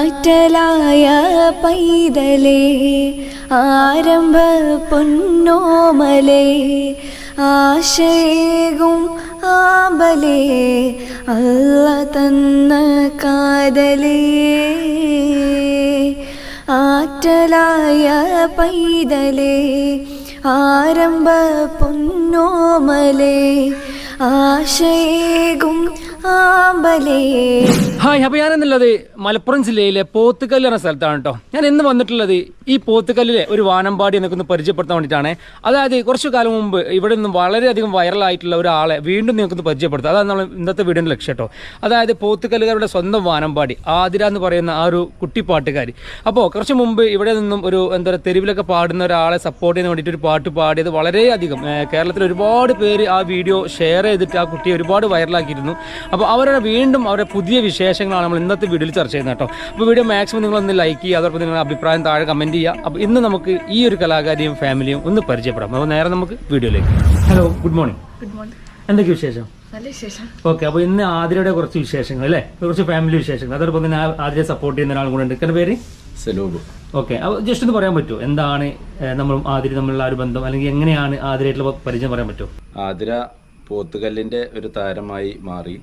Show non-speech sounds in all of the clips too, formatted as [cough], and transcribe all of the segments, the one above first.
ആറ്റലായ പൈതലേ ആരംഭ പൊന്നോമലേ ആശയേകും ആബലേ അല്ല തന്ന കാതലേ. ആറ്റലായ പൈതലേ ആരംഭ പൊന്നോമലേ ആശയേകും ഹായ് ഞാൻ ഞാനെന്നുള്ളത് മലപ്പുറം ജില്ലയിലെ പോത്തുകല്ല് എന്ന സ്ഥലത്താണ് കേട്ടോ ഞാൻ ഇന്ന് വന്നിട്ടുള്ളത് ഈ പോത്തുകല്ലിലെ ഒരു വാനമ്പാടി എന്നൊക്കെ ഒന്ന് പരിചയപ്പെടുത്താൻ വേണ്ടിയിട്ടാണ്. അതായത് കുറച്ചു കാലം മുമ്പ് ഇവിടെ നിന്ന് വളരെയധികം വൈറലായിട്ടുള്ള ഒരാളെ വീണ്ടും നിങ്ങൾക്കൊന്ന് പരിചയപ്പെടുത്താം. അതാണ് നമ്മൾ ഇന്നത്തെ വീടിന്റെ ലക്ഷ്യം കേട്ടോ അതായത് പോത്തുകല്ലുകാരുടെ സ്വന്തം വാനമ്പാടി ആതിര എന്ന് പറയുന്ന ആ ഒരു കുട്ടി കുട്ടിപ്പാട്ടുകാരി. അപ്പോൾ കുറച്ച് മുമ്പ് ഇവിടെ നിന്നും ഒരു എന്താ പറയുക തെരുവിലൊക്കെ പാടുന്ന ഒരാളെ സപ്പോർട്ട് ചെയ്യാൻ വേണ്ടിയിട്ട് ഒരു പാട്ട് പാടിയത് വളരെയധികം കേരളത്തിൽ ഒരുപാട് പേര് ആ വീഡിയോ ഷെയർ ചെയ്തിട്ട് ആ കുട്ടിയെ ഒരുപാട് വൈറലാക്കിയിരുന്നു അപ്പോൾ അവരുടെ വീണ്ടും അവരുടെ പുതിയ വിശേഷങ്ങളാണ് നമ്മൾ ഇന്നത്തെ വീഡിയോയിൽ ചർച്ച ചെയ്യുന്നത് കേട്ടോ. അപ്പോൾ വീഡിയോ മാക്സിമം നിങ്ങളൊന്ന് ലൈക്ക് ചെയ്യുക അതോടൊപ്പം നിങ്ങളുടെ അഭിപ്രായം താഴെ കമന്റ് ചെയ്യുക. അപ്പോൾ ഇന്ന് നമുക്ക് ഈ ഒരു കലാകാരിയും ഫാമിലിയും ഒന്ന് പരിചയപ്പെടാം. അപ്പോൾ നേരെ നമുക്ക് വീഡിയോയിലേക്ക്. Hello good morning good morning എന്തൊക്കെ വിശേഷം? നല്ല വിശേഷം. ഓക്കെ അപ്പോൾ ഇന്ന് ആതിരയുടെ കുറച്ച് വിശേഷങ്ങൾ അല്ലേ? കുറച്ച് ഫാമിലി വിശേഷങ്ങൾ. അതോടൊപ്പം തന്നെ ആതിരയെ സപ്പോർട്ട് ചെയ്യുന്ന ഒരാൾ കൂടെ ഉണ്ട്. എന്റെ പേര്? സലൂബ് ഓക്കെ അപ്പോൾ ജസ്റ്റ് ഒന്ന് പറയാൻ പറ്റുമോ? എന്താണ് നമ്മൾ നമ്മളും ആതിര തമ്മിലുള്ള ആ ഒരു ബന്ധം? അല്ലെങ്കിൽ എങ്ങനെയാണ് ആതിരയായിട്ടുള്ള പരിചയം പറയാൻ പറ്റുമോ? ആതിര പോത്തുകല്ലിന്റെ ഒരു താരമായി മാറി.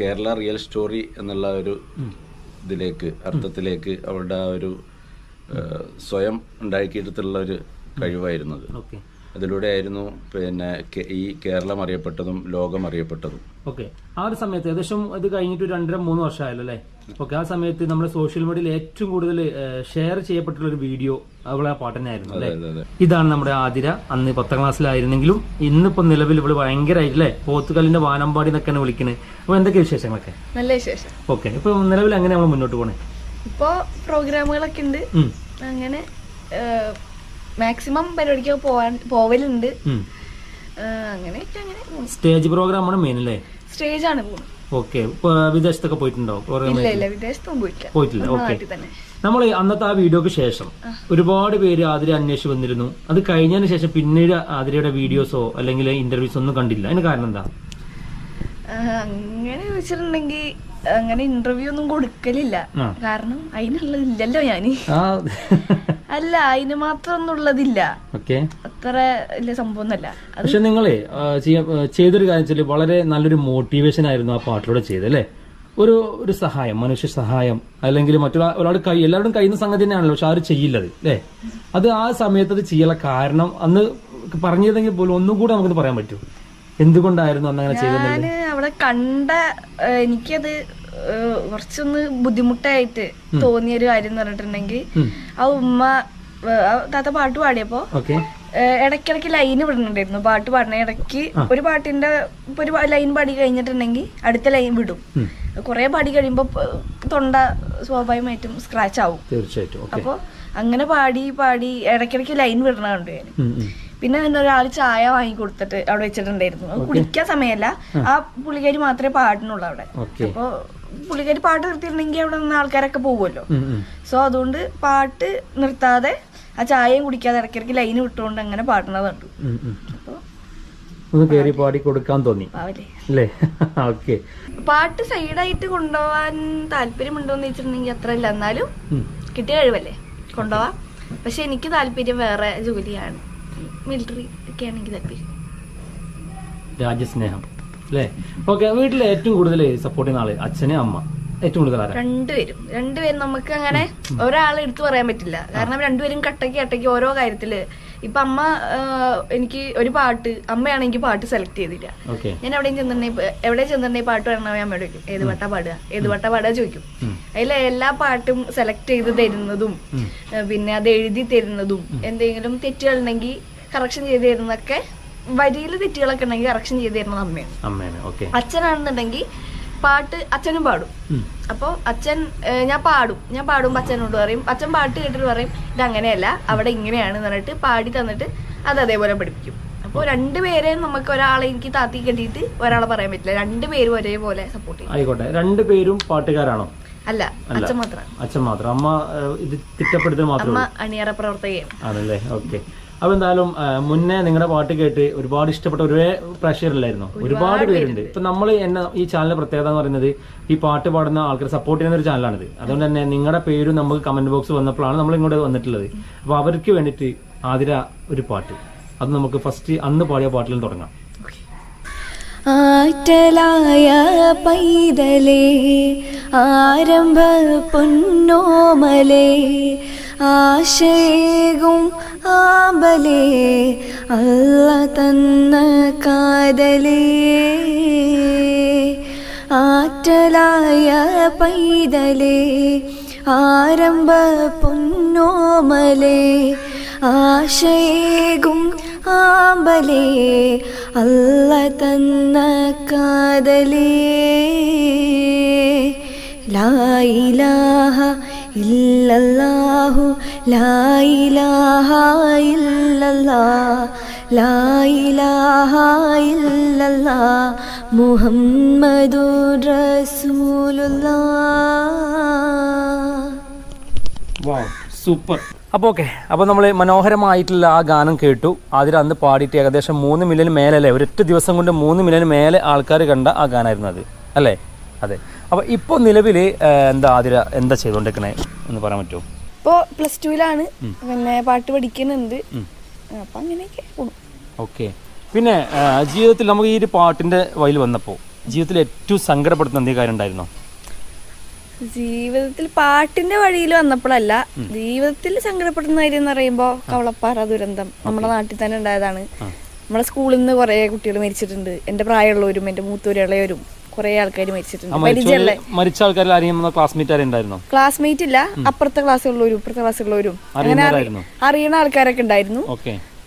കേരള റിയൽ സ്റ്റോറി എന്നുള്ള ഒരു ഇതിലേക്ക് അർത്ഥത്തിലേക്ക് അവളുടെ ആ ഒരു സ്വയം ഉണ്ടാക്കിയെടുത്തുള്ള ഒരു കഴിവായിരുന്നത്. അതിലൂടെ ആയിരുന്നു പിന്നെ ഈ കേരളം അറിയപ്പെട്ടതും ലോകം അറിയപ്പെട്ടതും. ഓക്കെ. ആ ഒരു സമയത്ത് ഏകദേശം ഇത് കഴിഞ്ഞിട്ട് രണ്ടര മൂന്ന് വർഷമായല്ലോ അല്ലേ? ഓക്കെ ആ സമയത്ത് നമ്മുടെ സോഷ്യൽ മീഡിയയിൽ ഏറ്റവും കൂടുതൽ ഷെയർ ചെയ്യപ്പെട്ടുള്ള ഒരു വീഡിയോ അവളെ ആ പാട്ട് തന്നെയായിരുന്നു അല്ലേ? ഇതാണ് നമ്മുടെ ആതിര. അന്ന് പത്താം ക്ലാസ്സിലായിരുന്നെങ്കിലും ഇന്നിപ്പോ നിലവിൽ ഇവൾ ഭയങ്കരമായില്ലേ പോത്തുകല്ലിന്റെ വാനമ്പാടി എന്നൊക്കെയാണ് വിളിക്കുന്നത് അപ്പൊ എന്തൊക്കെ വിശേഷങ്ങളൊക്കെ? നല്ല വിശേഷം. ഓക്കെ ഇപ്പൊ നിലവിൽ അങ്ങനെ നമ്മൾ മുന്നോട്ട് പോണേ? ഇപ്പോ പ്രോഗ്രാമുകളൊക്കെ ഉണ്ട്. അങ്ങനെ മാക്സിമം പരിപാടിക്ക് പോവാൻ പോവലുണ്ട്. അങ്ങനെ സ്റ്റേജ് പ്രോഗ്രാമാണ് മെയിൻ അല്ലേ? സ്റ്റേജാണ് പോകുന്നത്. ഓക്കെ. വിദേശത്തൊക്കെ പോയിട്ടുണ്ടോ? പോയിട്ടില്ല. ഓക്കെ. നമ്മൾ അന്നത്തെ ആ വീഡിയോക്ക് ശേഷം ഒരുപാട് പേര് ആതിര അന്വേഷിച്ച് വന്നിരുന്നു. അത് കഴിഞ്ഞതിന് ശേഷം പിന്നീട് ആതിരയുടെ വീഡിയോസോ അല്ലെങ്കിൽ ഇന്റർവ്യൂസോ ഒന്നും കണ്ടില്ല. അതിന് കാരണം എന്താ? അങ്ങനെ ചോദിച്ചിട്ടുണ്ടെങ്കിൽ അങ്ങനെ ഇന്റർവ്യൂ ഒന്നും കൊടുക്കലില്ല. കാരണം അതിനുള്ളതില്ലല്ലോ ഞാൻ. അല്ല അതിന് മാത്രം ഒന്നും ഉള്ളതില്ല അത്ര വലിയ സംഭവമൊന്നുമല്ല. അത് പക്ഷെ നിങ്ങളെ ചെയ്തൊരു കാര്യം വെച്ചാൽ വളരെ നല്ലൊരു മോട്ടിവേഷൻ ആയിരുന്നു ആ പാട്ടിലൂടെ ചെയ്തല്ലേ ഒരു ഒരു സഹായം മനുഷ്യ സഹായം അല്ലെങ്കിൽ മറ്റൊരാൾ ഒരാൾ കൈ എല്ലാവരും കഴിയുന്ന സംഗതി തന്നെയാണല്ലോ പക്ഷെ ആരും ചെയ്യില്ലത് അല്ലേ? അത് ആ സമയത്ത് അത് ചെയ്യാനുള്ള കാരണം അന്ന് പറഞ്ഞതെങ്കിൽ പോലും ഒന്നും കൂടെ നമുക്കത് പറയാൻ പറ്റൂ. എന്തുകൊണ്ടായിരുന്നു അന്ന് അങ്ങനെ ചെയ്തത്? ഞാൻ അവിടെ കണ്ട ഏഹ് എനിക്കത് ഏഹ് കുറച്ചൊന്ന് ബുദ്ധിമുട്ടായിട്ട് തോന്നിയ ഒരു കാര്യം എന്ന് പറഞ്ഞിട്ടുണ്ടെങ്കിൽ ആ ഉമ്മ ഏഹ് ആ താത്ത പാട്ട് പാടിയപ്പോ ഓക്കെ. ഏഹ് ഇടയ്ക്കിടയ്ക്ക് ലൈൻ വിടുന്നുണ്ടായിരുന്നു. പാട്ട് പാടണ ഇടയ്ക്ക് ഒരു പാട്ടിന്റെ ഇപ്പൊ ഒരു ലൈൻ പാടി കഴിഞ്ഞിട്ടുണ്ടെങ്കിൽ അടുത്ത ലൈൻ വിടും. കുറെ പാടി കഴിയുമ്പോ പ- തൊണ്ട സ്വാഭാവികമായിട്ടും സ്ക്രാച്ച് ആവും. തീർച്ചയായിട്ടും. ഓക്കെ. അപ്പൊ അങ്ങനെ പാടി പാടി ഇടയ്ക്കിടയ്ക്ക് ലൈൻ വിടണ കണ്ടു ഞാൻ. പിന്നെ എന്താ ഒരാൾ ചായ വാങ്ങി കൊടുത്തിട്ട് അവിടെ വെച്ചിട്ടുണ്ടായിരുന്നു. അത് കുടിക്കാൻ സമയമല്ല. ആ. പുള്ളിക്കാരി മാത്രമേ പാടുന്നുള്ളൂ അവിടെ. അപ്പോൾ അപ്പൊ പുള്ളിക്കാരി പാട്ട് നിർത്തിയിട്ടുണ്ടെങ്കിൽ അവിടെ നിന്ന് ആൾക്കാരൊക്കെ പോകുമല്ലോ. സോ അതുകൊണ്ട് പാട്ട് നിർത്താതെ ആ ചായയും കുടിക്കാതെ ഇടയ്ക്കിടയ്ക്ക് ലൈൻ വിട്ടുകൊണ്ട് അങ്ങനെ പാടുന്നത് കണ്ടു. അപ്പോൾ ഒന്ന് കയറി പാടി കൊടുക്കാൻ തോന്നി. പാവല്ലേ. അല്ലേ? [laughs] ഓക്കെ പാട്ട് സൈഡായിട്ട് കൊണ്ടുപോവാൻ താല്പര്യമുണ്ടോന്ന് ചോദിച്ചിട്ടുണ്ടെങ്കിൽ അത്ര ഇല്ല എന്നാലും കിട്ടിയ കഴിവല്ലേ. കൊണ്ടുപോവാ. പക്ഷെ എനിക്ക് താല്പര്യം വേറെ ജോലിയാണ്. മിലിറ്ററി ഒക്കെ ആണെങ്കിൽ താല്പര്യം രാജ്യസ്നേഹം. അല്ലേ? ഓക്കെ വീട്ടിൽ ഏറ്റവും കൂടുതൽ സപ്പോർട്ട് ചെയ്യുന്ന ആൾ അച്ഛനും അമ്മ. ഏറ്റവും കൂടുതൽ ആരാ? രണ്ടുപേരും. രണ്ടുപേരും നമുക്ക് അങ്ങനെ ഒരാളെ എടുത്തു പറയാൻ പറ്റില്ല. കാരണം രണ്ടുപേരും കട്ടക്ക് കട്ടക്ക് ഓരോ കാര്യത്തിൽ. ഇപ്പൊ അമ്മ എനിക്ക് ഒരു പാട്ട് അമ്മയാണ് എനിക്ക് പാട്ട് സെലക്ട് ചെയ്തില്ല. ഞാൻ എവിടെയും ചെന്നിട്ടുണ്ടെങ്കിൽ എവിടെ ചെന്നിട്ടുണ്ടെങ്കിൽ പാട്ട് വരണ അമ്മയോട് ചോദിക്കും. ഏത് പാട്ടാ പാടുക? ഏത് പാട്ടാ പാടുക ചോദിക്കും. അതിലെ എല്ലാ പാട്ടും സെലക്ട് ചെയ്ത് തരുന്നതും പിന്നെ അത് എഴുതി തരുന്നതും എന്തെങ്കിലും തെറ്റുകളുണ്ടെങ്കിൽ കറക്ഷൻ ചെയ്ത് തരുന്നതൊക്കെ വരിയിൽ തെറ്റുകളൊക്കെ ഉണ്ടെങ്കിൽ കറക്ഷൻ ചെയ്ത് തരുന്നത് അമ്മയാണ് ഓക്കെ അച്ഛനാണെന്നുണ്ടെങ്കിൽ പാട്ട് അച്ഛനും പാടും. അപ്പോൾ അച്ഛൻ ഞാൻ പാടും. ഞാൻ പാടുമ്പോൾ അച്ഛനോട് പറയും അച്ഛൻ പാട്ട് കേട്ടിട്ട് പറയും ഇത് അങ്ങനെയല്ല അവിടെ ഇങ്ങനെയാണ് പറഞ്ഞിട്ട് പാടി തന്നിട്ട് അത് അതേപോലെ പഠിപ്പിക്കും. അപ്പോൾ രണ്ടുപേരെയും നമുക്ക് ഒരാളെ എനിക്ക് താത്തി കെട്ടിയിട്ട് ഒരാളെ പറയാൻ പറ്റില്ല. രണ്ടുപേരും ഒരേപോലെ സപ്പോർട്ട് ചെയ്യും. ആയിക്കോട്ടെ. രണ്ടുപേരും പാട്ടുകാരാണോ? അല്ല അച്ഛൻ മാത്രം. അച്ഛൻ മാത്രം. അമ്മ ഇത് തിട്ടപ്പെടുത്തൽ മാത്രം അമ്മ അണിയറ പ്രവർത്തകയാണ്. ആണല്ലേ? ഓക്കെ. അപ്പൊ എന്തായാലും മുന്നേ നിങ്ങളുടെ പാട്ട് കേട്ട് ഒരുപാട് ഇഷ്ടപ്പെട്ട ഒരേ പ്രഷറിലായിരുന്നു ഒരുപാട് പേരുണ്ട്. ഇപ്പൊ നമ്മൾ എന്നെ ഈ ചാനലിന്റെ പ്രത്യേകത എന്ന് പറയുന്നത് ഈ പാട്ട് പാടുന്ന ആൾക്കാർ സപ്പോർട്ട് ചെയ്യുന്ന ഒരു ചാനലാണിത് അതുകൊണ്ട് തന്നെ നിങ്ങളുടെ പേരും നമുക്ക് കമന്റ് ബോക്സ് വന്നപ്പോഴാണ് നമ്മൾ ഇങ്ങോട്ട് വന്നിട്ടുള്ളത്. അപ്പൊ അവർക്ക് വേണ്ടിയിട്ട് ആതിര ഒരു പാട്ട്. അത് നമുക്ക് ഫസ്റ്റ് അന്ന് പാടിയ പാട്ടിൽ നിന്ന് തുടങ്ങാം. ആറ്റലായ പൈതലേ ആരംഭ പൊന്നോമലേ ആശയേകും ആബലേ അല്ല തന്ന കാതലേ. ആറ്റലായ പൈതലേ ആരംഭ പൊന്നോമലേ. ആശയേകും ആമ്പലേ അല്ല തന്ന കാതലേ. ലായിലാഹ ഇല്ലല്ലാഹു ലായിലാഹ ഇല്ലല്ലാ ലായിലാഹ ഇല്ലല്ലാ മുഹമ്മദുർ റസൂലുള്ളാഹ് സൂപ്പർ. അപ്പോൾ ഓക്കെ അപ്പോൾ നമ്മൾ മനോഹരമായിട്ടുള്ള ആ ഗാനം കേട്ടു. അതിൽ അന്ന് പാടിയിട്ട് ഏകദേശം മൂന്ന് മേലെ അല്ലേ ഒരൊറ്റ ദിവസം കൊണ്ട് മൂന്ന് മില്യൺ മേലെ ആൾക്കാർ കണ്ട ആ ഗാനായിരുന്നു അത്. അല്ലേ? അതെ. അപ്പോൾ ഇപ്പോൾ നിലവിൽ എന്താ ആതിര എന്താ ചെയ്തുകൊണ്ടിരിക്കണേ എന്ന് പറയാൻ പറ്റുമോ? ഇപ്പോൾ പ്ലസ് ടുവിലാണ് പിന്നെ പാട്ട് പഠിക്കുന്നുണ്ട്. അപ്പം അങ്ങനെയൊക്കെ ഓക്കെ. പിന്നെ ജീവിതത്തിൽ നമുക്ക് ഈ ഒരു പാട്ടിന്റെ വയൽ വന്നപ്പോൾ ജീവിതത്തിൽ ഏറ്റവും സങ്കടപ്പെടുത്തുന്ന എന്തെങ്കിലും കാര്യം ഉണ്ടായിരുന്നോ? ജീവിതത്തിൽ പാട്ടിന്റെ വഴിയിൽ വന്നപ്പോഴല്ല ജീവിതത്തിൽ സങ്കടപ്പെടുന്ന കാര്യം എന്ന് പറയുമ്പോൾ കവളപ്പാറ ദുരന്തം നമ്മുടെ നാട്ടിൽ തന്നെ ഉണ്ടായതാണ്. നമ്മുടെ സ്കൂളിൽ നിന്ന് കുറെ കുട്ടികൾ മരിച്ചിട്ടുണ്ട്. എന്റെ പ്രായമുള്ളവരും എന്റെ മൂത്തൂരിളയവരും കുറെ ആൾക്കാർ മരിച്ചിട്ടുണ്ട്. മരിച്ച ആൾക്കാരിൽ ആരെയും ക്ലാസ്മേറ്റ് ഉണ്ടായിരുന്നോ ക്ലാസ്മേറ്റ് ഇല്ല. അപ്പുറത്തെ ക്ലാസ്സുള്ളവരും ഇപ്പുറത്തെ ക്ലാസ്സുള്ളവരും അങ്ങനെ അറിയുന്ന ആൾക്കാരൊക്കെ ഉണ്ടായിരുന്നു.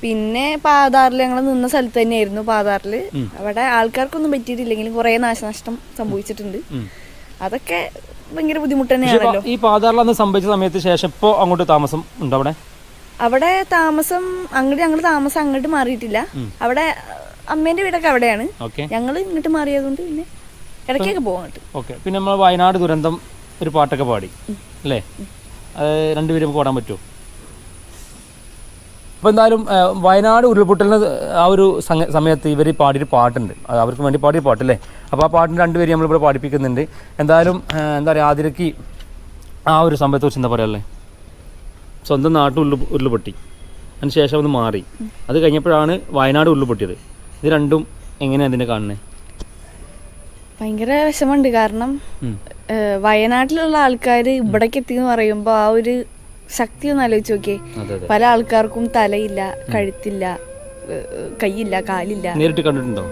പിന്നെ പാതാറിൽ ഞങ്ങൾ നിന്ന സ്ഥലത്ത് തന്നെയായിരുന്നു പാതാറിൽ അവിടെ ആൾക്കാർക്കൊന്നും പറ്റിയിട്ടില്ലെങ്കിലും കുറെ നാശനഷ്ടം സംഭവിച്ചിട്ടുണ്ട്. അതൊക്കെ ഭയങ്കര ബുദ്ധിമുട്ട് തന്നെയാണല്ലോ. ഈ പാതാറിൽ അന്ന് സംഭവിച്ച സമയത്ത് ശേഷം ഇപ്പോ അങ്ങോട്ട് താമസം ഉണ്ടോ അവിടെ? അവിടെ താമസം അങ്ങോട്ട് ഞങ്ങൾ താമസം അങ്ങോട്ട് മാറിയിട്ടില്ല. അവിടെ അമ്മേന്റെ വീടൊക്കെ അവിടെയാണ്. ഞങ്ങൾ ഇങ്ങോട്ട് മാറിയതുകൊണ്ട് പിന്നെ ഇടയ്ക്കൊക്കെ പോകും അങ്ങോട്ട് ഓക്കെ പിന്നെ നമ്മൾ വയനാട് ദുരന്തം ഒരു പാട്ടൊക്കെ പാടി അല്ലേ? അത് രണ്ടുപേരും നമുക്ക് പാടാൻ പറ്റുമോ? അപ്പോൾ എന്തായാലും വയനാട് ഉരുൾപൊട്ടലിന് ആ ഒരു സമയത്ത് ഇവർ പാടിയൊരു പാട്ടുണ്ട്. അത് അവർക്ക് വേണ്ടി പാടിയ പാട്ടല്ലേ? അപ്പോൾ ആ പാട്ടിന് രണ്ടുപേരും നമ്മളിവിടെ പാടിപ്പിക്കുന്നുണ്ട്. എന്തായാലും എന്താ പറയുക ആതിരക്ക് ആ ഒരു സംഭവത്തെക്കുറിച്ച് എന്താ എന്താ അല്ലേ സ്വന്തം നാട്ടിൽ ഉരുൾ ഉരുൾപൊട്ടി. അതിന് ശേഷം അത് മാറി. അത് കഴിഞ്ഞപ്പോഴാണ് വയനാട് ഉരുൾപൊട്ടിയത്. ഇത് രണ്ടും എങ്ങനെയാണ് അതിനെ കാണുന്നത് ഭയങ്കര വിഷമമുണ്ട്. കാരണം വയനാട്ടിലുള്ള ആൾക്കാർ ഇവിടേക്ക് എത്തി എന്ന് പറയുമ്പോൾ ആ ഒരു ശക്തി ഒന്ന് ആലോചിച്ച് നോക്കിയേ. പല ആൾക്കാർക്കും തലയില്ല കഴുത്തില്ല കൈയില്ല കാലില്ല. നേരിട്ട് കണ്ടിട്ടുണ്ടോ?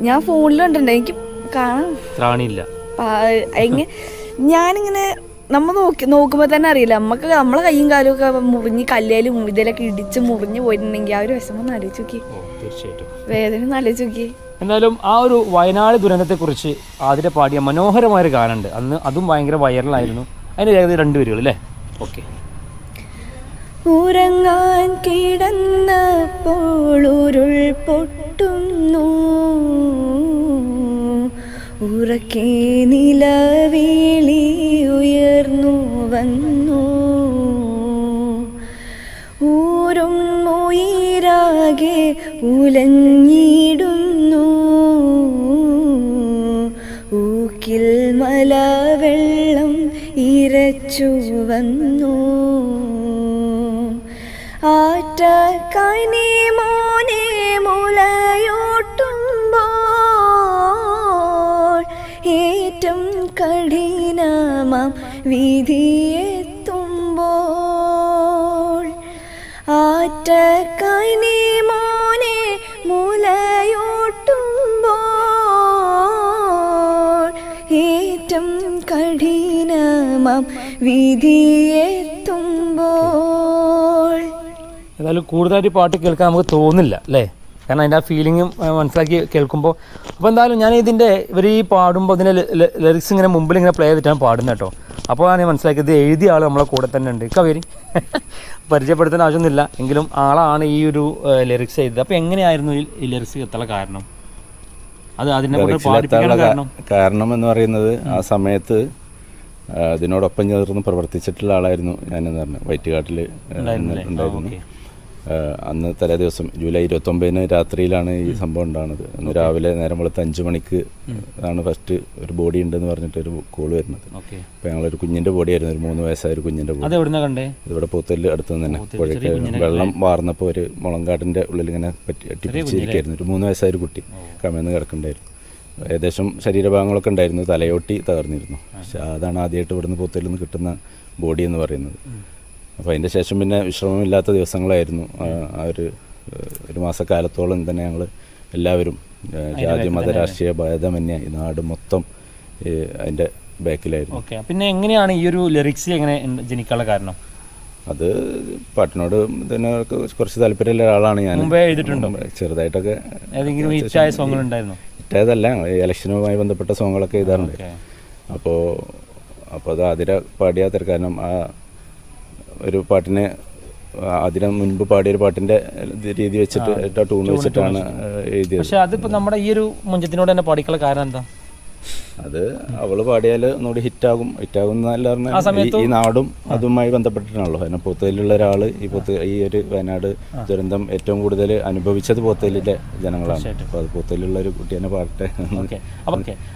ഞാൻ ഫോണിൽ കണ്ടിട്ടുണ്ട്. എനിക്ക് കാണാം ത്രാണിയില്ല പാ- എങ്ങ ഞാനിങ്ങനെ നമ്മ നോക്കി നോക്കുമ്പോൾ തന്നെ അറിയില്ല. നമുക്ക് നമ്മളെ കൈയും കാലും ഒക്കെ മുറിഞ്ഞ് കല്ലേലും ഇതിലൊക്കെ ഇടിച്ച് മുറിഞ്ഞ് പോയിട്ടുണ്ടെങ്കിൽ ആ ഒരു വിഷമം ഒന്ന് ആലോചിച്ച് നോക്കി വേദന ഒന്ന് ആലോചിച്ച് നോക്കി എന്നാലും ആ ഒരു വയനാട് ദുരന്തത്തെക്കുറിച്ച് ആതിരെ പാടിയ മനോഹരമായൊരു ഗാനമുണ്ട്. അന്ന് അതും ഭയങ്കര വൈറലായിരുന്നു. അതിന് ഏകദേശം രണ്ട് പേരുകൾ അല്ലേ? ഓക്കെ. ഉറങ്ങാൻ കിടന്നപ്പോൾ ഉരുൾ പൊട്ടുന്നു. ഉറക്കെ നിലവേളി ഉയർന്നു വന്നു. ഊരും ഉയരാകെ ഉലഞ്ഞിടുന്നു. ഇരച്ചു വന്നു കനി മോനെ മുലയൂട്ടുമ്പോൾ ഏറ്റം കഠിനമാം വിധിയെത്തുമ്പോൾ ആറ്റ വിധിയെത്തുമ്പോൾ ഏതായാലും കൂടുതലായിട്ട് ഈ പാട്ട് കേൾക്കാൻ നമുക്ക് തോന്നില്ല അല്ലേ? കാരണം അതിന്റെ ആ ഫീലിങ്ങും മനസ്സിലാക്കി കേൾക്കുമ്പോൾ അപ്പോൾ എന്തായാലും ഞാൻ ഇതിന്റെ ഇവർ ഈ പാടുമ്പോൾ അതിന്റെ ലിറിക്സ് ഇങ്ങനെ മുമ്പിൽ ഇങ്ങനെ പ്ലേ ചെയ്തിട്ടാണ് പാടുന്നത് കേട്ടോ. അപ്പോൾ ഞാൻ മനസ്സിലാക്കിയത് എഴുതിയ ആൾ നമ്മളെ കൂടെ തന്നെ ഉണ്ട്. കവേരി [laughs] പരിചയപ്പെടുത്താൻ ആവശ്യമൊന്നുമില്ല. എങ്കിലും ആളാണ് ഈ ഒരു ലിറിക്സ് ചെയ്തത് അപ്പോൾ എങ്ങനെയായിരുന്നു ഈ- ലിറിക്സ് എത്തുള്ള കാരണം? അത് അതിനെ കാരണം? കാരണം എന്ന് പറയുന്നത് ആ സമയത്ത് ആ, ഇതിനോടൊപ്പം ചേർന്ന് പ്രവർത്തിച്ചിട്ടുള്ള ആളായിരുന്നു ഞാനെന്ന് പറഞ്ഞു. വൈറ്റുകാട്ടിൽ ഉണ്ടായിരുന്നു. അന്ന് തലേ ദിവസം ജൂലൈ ഇരുപത്തൊമ്പതിന് രാത്രിയിലാണ് ഈ സംഭവം ഉണ്ടാകുന്നത് അന്ന് രാവിലെ നേരം വെളുത്ത് അഞ്ച് മണിക്ക് ആണ് ഫസ്റ്റ് ഒരു ബോഡി ഉണ്ടെന്ന് പറഞ്ഞിട്ട് ഒരു കോൾ വരുന്നത് അപ്പൊ അപ്പോൾ ഞങ്ങളൊരു കുഞ്ഞിന്റെ ബോഡിയായിരുന്നു ഒരു മൂന്ന് വയസ്സായ ഒരു കുഞ്ഞിന്റെ ബോഡി ഇവിടെ പൂത്തൽ അടുത്ത് തന്നെ പുഴയ്ക്ക് വെള്ളം വാർന്നപ്പോൾ ഒരു മുളങ്കാട്ടിന്റെ ഉള്ളിൽ ഇങ്ങനെ പറ്റി അട്ടിപ്പിടിച്ചിരിക്കുകയായിരുന്നു ഒരു മൂന്ന് വയസ്സായ ഒരു കുട്ടി കമന്ന് കിടക്കണ്ടായിരുന്നു. ഏകദേശം ശരീരഭാഗങ്ങളൊക്കെ ഉണ്ടായിരുന്നു തലയോട്ടി തകർന്നിരുന്നു. പക്ഷെ അതാണ് ആദ്യമായിട്ട് ഇവിടുന്ന് പൂത്തലിൽ നിന്ന് കിട്ടുന്ന ബോഡി എന്ന് പറയുന്നത്. അപ്പോൾ അതിന്റെ ശേഷം പിന്നെ വിശ്രമമില്ലാത്ത ദിവസങ്ങളായിരുന്നു. ആ ഒരു ഒരു മാസക്കാലത്തോളം തന്നെ ഞങ്ങൾ എല്ലാവരും ജാതി മത രാഷ്ട്രീയ ഭേദമന്യേ ഈ നാട് മൊത്തം അതിന്റെ ബാക്കിലായിരുന്നു. ഓക്കെ. പിന്നെ എങ്ങനെയാണ് ഈ ഒരു ലിറിക്സ് എങ്ങനെ ജനിക്കാനുള്ള കാരണം? അത് പാട്ടിനോട് തന്നെ കുറച്ച് താല്പര്യമുള്ള ഒരാളാണ് ഞാൻ? ചെറുതായിട്ടൊക്കെ ഏതെങ്കിലും സോങ്ങുകൾ ഉണ്ടായിരുന്നോ? ഇട്ടേതല്ല ഇലക്ഷനുമായി ബന്ധപ്പെട്ട സോങ്ങുകളൊക്കെ എഴുതാറുണ്ട്. അപ്പോൾ അപ്പോൾ അത് അതിര പാടിയ കാരണം ആ ഒരു പാട്ടിനെ അതിന് മുൻപ് പാടിയ ഒരു പാട്ടിന്റെ രീതി വെച്ചിട്ട് ട്യൂൺ വെച്ചിട്ടാണ് എഴുതിയത്. പക്ഷെ അതിപ്പോ നമ്മുടെ ഈ ഒരു മുഞ്ചത്തിനോട് തന്നെ പാടിക്കുള്ള കാരണം എന്താ? അത് അവൾ പാടിയാൽ ഒന്നുകൂടി ഹിറ്റാകും. ഹിറ്റാകും എന്നല്ല പറഞ്ഞാൽ ഈ- ഈ നാടും അതുമായി ബന്ധപ്പെട്ടിട്ടാണല്ലോ. കാരണം പോത്തേലുള്ള ഒരാൾ ഈ പോത്ത് ഈ ഒരു വയനാട് ദുരന്തം ഏറ്റവും കൂടുതൽ അനുഭവിച്ചത് പോത്തേലിലെ ജനങ്ങളാണ്. അപ്പോൾ അത് പോത്തേലുള്ള ഒരു കുട്ടി തന്നെ പാടട്ടെ. ഓക്കെ.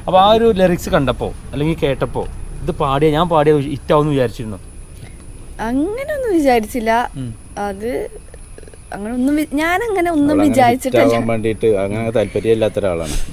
അപ്പൊ ആ ഒരു ലിറിക്സ് കണ്ടപ്പോ അല്ലെങ്കിൽ കേട്ടപ്പോ ഇത് പാടിയ ഞാൻ പാടിയ ഹിറ്റാവും വിചാരിച്ചിരുന്നു? അങ്ങനെയൊന്നും വിചാരിച്ചില്ല. അത് അങ്ങനെ ഒന്നും ഞാൻ അങ്ങനെ ഒന്നും വിചാരിച്ചിട്ടില്ല. വേണ്ടിയിട്ട് അങ്ങനെ താല്പര്യമില്ലാത്ത ഒരാളാണ്.